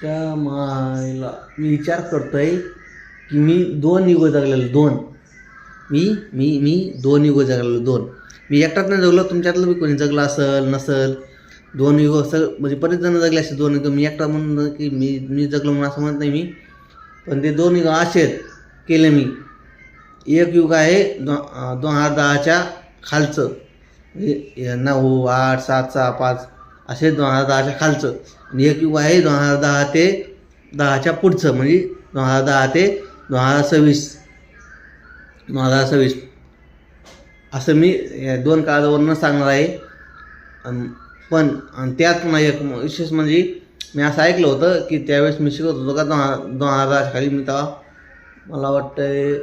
च्या मायला. मी विचार करतोय की मी दोन युग जगलेलो दोन. मी मी मी दोन युग जगलेलो दोन. मी एकटाच नाही जगलो तुमच्यातलं बी कोणी जगलं असेल नसल दोन युग असं म्हणजे बरेच जण जगले असे दोन युग मी एकटा म्हणून की मी मी जगलो म्हणून असं म्हणत नाही मी. पण ते दोन युग असे केले मी. एक युग आहे दो दोन हजार दहाच्या खालचं. म्हणजे नऊ आठ सात सहा पाच असे दोन हजार दहाच्या खालचं. आणि एक युग आहे दोन हजार दहा ते दहाच्या पुढचं म्हणजे दोन हजार दहा ते दोन हजार सव्वीस. दोन हजार सव्वीस. असं मी या दोन काळावरनं सांगणार आहे. पण आणि त्यात नाही एक विशेष म्हणजे मी असं ऐकलं होतं की त्यावेळेस मी शिकत होतो का दोन हजार दोन हजार दहाच्या खाली मी तेव्हा मला वाटतं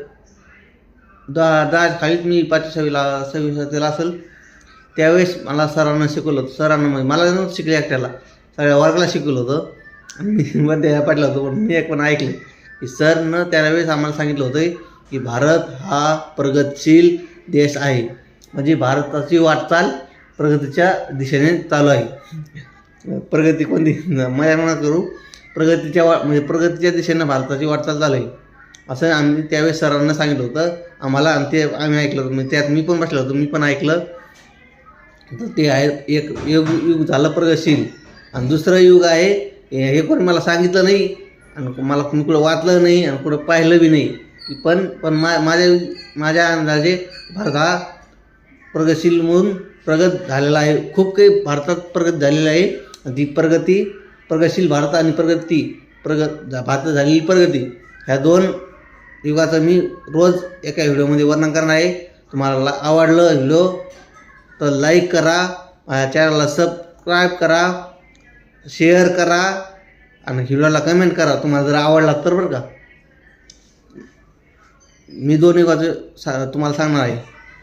दहा दहा खालीच मी पाचशे सहावीला सव्वीस तेला असेल. त्यावेळेस मला सरांना शिकवलं होतं. सरांना म्हणजे मला नव्हतं शिकले एकट्याला. सगळ्या वर्गाला शिकवलं होतं. आणि मी मध्ये पाठलं होतं पण मी एक पण ऐकलं. की सरनं त्यावेळेस आम्हाला सांगितलं होतं की भारत हा प्रगतशील देश आहे. म्हणजे भारताची वाटचाल प्रगतीच्या दिशेने चालू आहे. प्रगती कोणती? मजा नका करू. प्रगतीच्या वा म्हणजे प्रगतीच्या दिशेनं भारताची वाटचाल चालू आहे. असं आम्ही त्यावेळेस सरांना सांगितलं होतं. आम्हाला आणि ते आम्ही ऐकलं होतं. म्हणजे त्यात मी पण बसलो होतो. मी पण ऐकलं. तर ते आहे एक युग युग झालं प्रगतशील. आणि दुसरं युग आहे हे हे कोणी मला सांगितलं नाही आणि मला कुणी कुठं वाचलं नाही आणि कुठं पाहिलं बी नाही. की पण पण मा माझ्या माझ्या अंदाजे भारत हा प्रगतशील म्हणून प्रगत झालेला आहे. खूप काही भारतात प्रगत झालेलं आहे. आणि ती प्रगती प्रगतशील भारत आणि प्रगती प्रगत झा- भारतात झालेली प्रगती ह्या दोन युगाचं मी रोज एका व्हिडिओमध्ये वर्णन करणार आहे. तुम्हाला आवडलं व्हिडिओ तर लाईक करा माझ्या चॅनलला सबस्क्राईब करा शेअर करा आणि व्हिडिओला कमेंट करा. तुम्हाला जर आवडला तर बरं का. मी दोन्ही बाजू सा तुम्हाला सांगणार आहे.